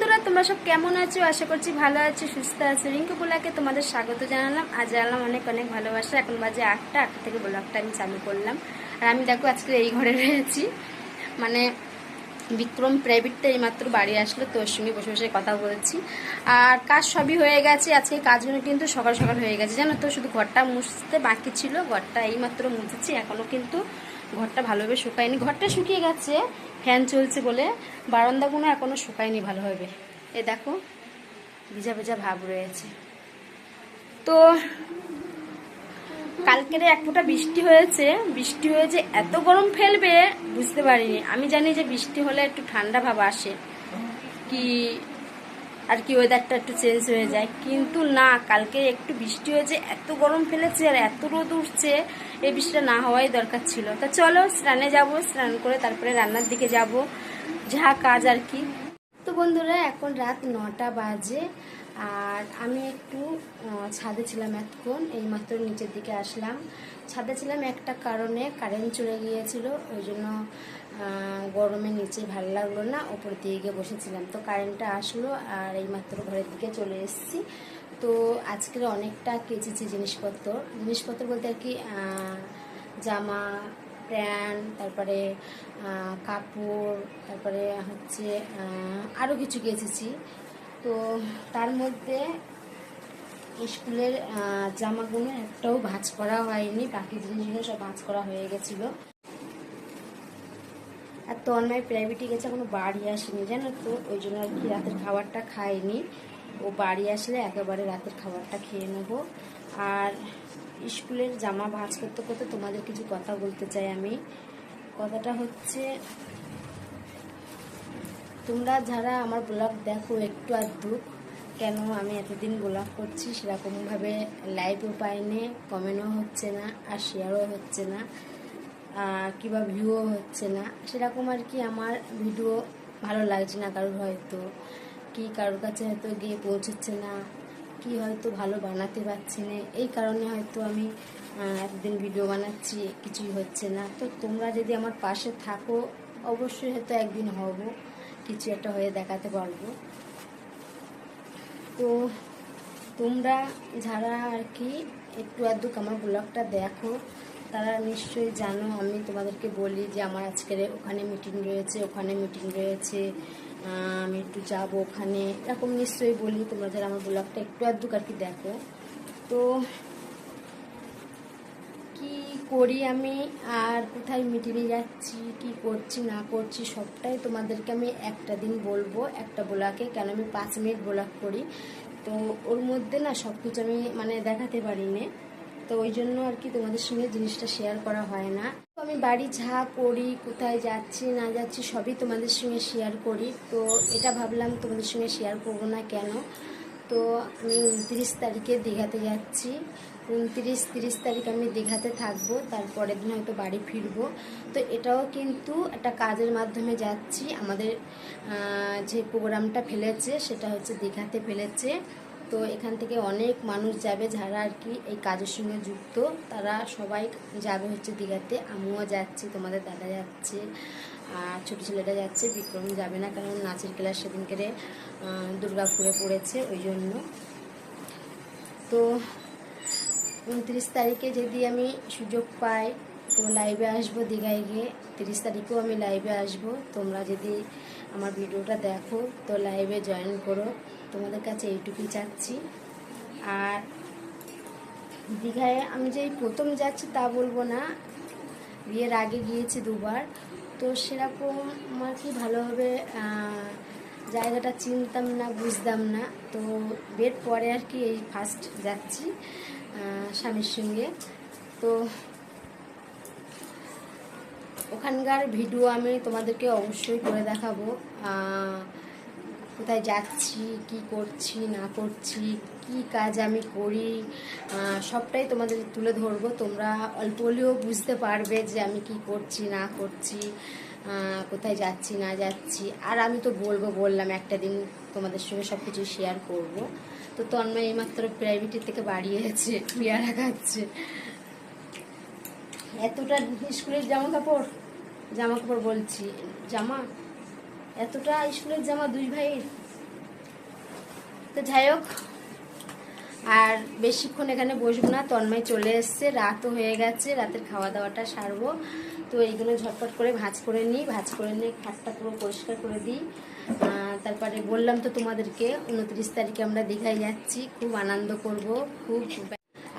বন্ধুরা, তোমরা সব কেমন আছো? আশা করছি ভালো আছো, সুস্থ আছো। রিঙ্কু পোলাকে তোমাদের স্বাগত জানালাম। আর জানালাম অনেক অনেক ভালোবাসা। এখন বাজে আটটা আটটা থেকে ব্লগটা আমি চালু করলাম। আর আমি দেখো আজকে এই ঘরে রয়েছি। মানে বিক্রম প্রাইভেটটা এইমাত্র বাড়ি আসলো তোর সঙ্গে বসে বসে কথা বলছি। আর কাজ সবই হয়ে গেছে। আজকে কাজগুলো কিন্তু সকাল সকাল হয়ে গেছে। জানো তো, শুধু ঘরটা মুছতে বাকি ছিল। ঘরটা এইমাত্র মুছেছি। এখনও কিন্তু ঘরটা ভালোভাবে শুকায়নি। ঘরটা শুকিয়ে গেছে, ফ্যান চলছে বলে। বারান্দাগুলো এখনও শুকায়নি ভালোভাবে। এ দেখো, ভিজা ভিজা ভাব রয়েছে। তো কালকের এক ফোঁটা বৃষ্টি হয়েছে। বৃষ্টি হয়েছে, এত গরম ফেলবে, বুঝতে পারিনি। আমি জানি যে বৃষ্টি হলে একটু ঠান্ডা ভাব আসে। কি আর কি ওয়েদারটা একটু চেঞ্জ হয়ে যায়। কিন্তু না, কালকে একটু বৃষ্টি হয়েছে, এত গরম ফেলেছে আর এত রোদ উঠছে, এই বৃষ্টিটা না হওয়াই দরকার ছিল। তা চলো, স্নানে যাব, স্নান করে তারপরে রান্নার দিকে যাব। যা কাজ আর কি। তো বন্ধুরা, এখন রাত নটা বাজে। আর আমি একটু ছাদে ছিলাম এতক্ষণ, এইমাত্র নিচের দিকে আসলাম। ছাদে ছিলাম একটা কারণে কারেন্ট চলে গিয়েছিল, ওই জন্য গরমে নিচে ভালো লাগল না, ওপর দিয়ে গিয়ে বসেছিলাম। তো কারেন্টটা আসলো আর এইমাত্র ঘরের দিকে চলে এসেছি। তো আজকের অনেকটা কেচেছি জিনিসপত্র। জিনিসপত্র বলতে আর কি জামা, প্যান্ট, তারপরে কাপড়, তারপরে হচ্ছে আরও কিছু কেচেছি। তো তার মধ্যে স্কুলের জামাগুলো একটাও ভাঁজ করা হয়নি, বাকি জিনিসগুলো সব ভাঁজ করা হয়ে গেছিল। আর তন্ময় প্রাইভেটে গেছে, এখনও বাড়ি আসেনি, জানো তো? ওই জন্য আর কি রাতের খাবারটা খাইনি ও বাড়ি আসলে একেবারে রাতের খাবারটা খেয়ে নেব। আর স্কুলের জামা ভাঁজ করতে করতে তোমাদের কিছু কথা বলতে চাই আমি। কথাটা হচ্ছে তোমরা যারা আমার ব্লগ দেখো একটু আধটু কেন আমি এতদিন ব্লগ করছি সেরকমভাবে লাইভও পাইনি কমেন্টও হচ্ছে না, আর শেয়ারও হচ্ছে না কিংবা ভিউও হচ্ছে না। সেরকম আর কি আমার ভিডিও ভালো লাগছে না কারোর হয়তো, কি কারোর কাছে হয়তো গিয়ে পৌঁছচ্ছে না, কি হয়তো ভালো বানাতে পারছি না, এই কারণে হয়তো আমি এতদিন ভিডিও বানাচ্ছি, কিছুই হচ্ছে না। তো তোমরা যদি আমার পাশে থাকো, অবশ্যই হয়তো একদিন হব। কিছু একটা হয়ে দেখাতে পারব। তো তোমরা যারা আর কি একটু আধটুক আমার ব্লগটা দেখো, তারা নিশ্চয়ই জানো, আমি তোমাদেরকে বলি যে আমার আজকের ওখানে মিটিং রয়েছে, ওখানে মিটিং রয়েছে আমি একটু যাব ওখানে, এরকম নিশ্চয়ই বলি তোমরা যারা আমার ব্লগটা একটু আধটুক আর কি দেখো। তো কি করি আমি? আর কোথায় মিটিংয়ে যাচ্ছি? কি করছি, না করছি, সবটাই তোমাদেরকে আমি একটা দিন বলব। একটা ব্লগে কেন আমি পাঁচ মিনিট ব্লগ করি? তো ওর মধ্যে না সব কিছু আমি মানে দেখাতে পারি না তো ওই জন্য আর কি তোমাদের সঙ্গে জিনিসটা শেয়ার করা হয় না। আমি বাড়ি যা করি, কোথায় যাচ্ছি, না যাচ্ছি সবই তোমাদের সঙ্গে শেয়ার করি। তো এটা ভাবলাম তোমাদের সঙ্গে শেয়ার করব না কেন? তো আমি উনত্রিশ তারিখে দীঘাতে যাচ্ছি। উনত্রিশ, তিরিশ তারিখ আমি দীঘাতে থাকব, তারপরের দিন হয়তো বাড়ি ফিরবো। তো এটাও কিন্তু একটা কাজের মাধ্যমে যাচ্ছি। আমাদের যে প্রোগ্রামটা ফেলেছে, সেটা হচ্ছে দীঘাতে ফেলেছে। তো এখান থেকে অনেক মানুষ যাবে যারা আর কি এই কাজের সঙ্গে যুক্ত। তারা সবাই যাবে হচ্ছে দীঘাতে। আমিও যাচ্ছি, তোমাদের দাদা যাচ্ছে, আর ছোটো ছেলেটা যাচ্ছে, বিক্রম যাবে না কারণ নাচের ক্লাস সেদিনকে দুর্গাপুরে পড়েছে ওই জন্য তো উনত্রিশ তারিখে যদি আমি সুযোগ পাই, তো লাইভে আসব দীঘায় গিয়ে। তিরিশ তারিখেও আমি লাইভে আসব। তোমরা যদি আমার ভিডিওটা দেখো, তো লাইভে জয়েন করো। তোমাদের কাছে এইটুকুই চাচ্ছি। আর দীঘায় আমি যে প্রথম যাচ্ছি তা বলব না। বিয়ের আগে গিয়েছি দুবার। তো সেরকম আমার কি ভালোভাবে জায়গাটা চিনতাম না, বুঝতাম না। তো বের পরে আর কি এই ফার্স্ট যাচ্ছি স্বামীর সঙ্গে। তো ওখানকার ভিডিও আমি তোমাদেরকে অবশ্যই করে দেখাবো। কোথায় যাচ্ছি, কি করছি, না করছি, কি কাজ আমি করি সবটাই তোমাদের তুলে ধরবো। তোমরা অল্প হলেও বুঝতে পারবে যে আমি কি করছি, না করছি কোথায় যাচ্ছি, না যাচ্ছি। আর আমি তো বলব, বললাম একটা দিন তোমাদের সঙ্গে সব কিছু শেয়ার করব। তো তন্ময় এইমাত্র প্রাইভেটের থেকে বাড়িয়েছে পেয়ারা খাচ্ছে। এতটা স্কুলের জামা কাপড় জামা কাপড় বলছি। জামা? এতটা স্কুলের জামা দুই ভাইয়ের? তো যাই হোক, আর বেশিক্ষণ এখানে বসবো না, তন্ময় চলে এসছে, রাতও হয়ে গেছে, রাতের খাওয়া দাওয়াটা সারবো। তো এইগুলো ঝটপট করে ভাজ করে নিই, ভাজ করে নিয়ে খাটটা পুরো পরিষ্কার করে দিই। তারপরে বললাম তো তোমাদেরকে, উনত্রিশ তারিখে আমরা দীঘায় যাচ্ছি, খুব আনন্দ করব, খুব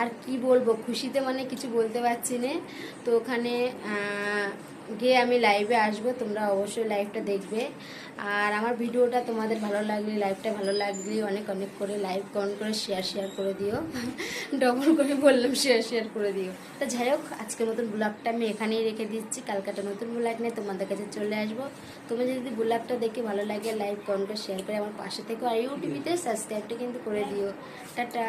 আর কি বলব, খুশিতে মানে কিছু বলতে পারছি না। তো ওখানে গিয়ে আমি লাইভে আসব, তোমরা অবশ্যই লাইভটা দেখবে। আর আমার ভিডিওটা তোমাদের ভালো লাগলে লাইভটা ভালো লাগলে অনেক অনেক করে লাইভ কমেন্ট করে শেয়ার শেয়ার করে দিও। ডবল করে বললাম শেয়ার শেয়ার করে দিও। তো যাই হোক, আজকের মতন ব্লগটা আমি এখানেই রেখে দিচ্ছি। কালকাটা নতুন ব্লগ নিয়ে তোমাদের কাছে চলে আসব। তুমি যদি ব্লগটা দেখে ভালো লাগে লাইভ কমেন্ট করে শেয়ার করে আমার পাশে থেকো। আর ইউটিউবিতে সাবস্ক্রাইবটা কিন্তু করে দিও। টাটা!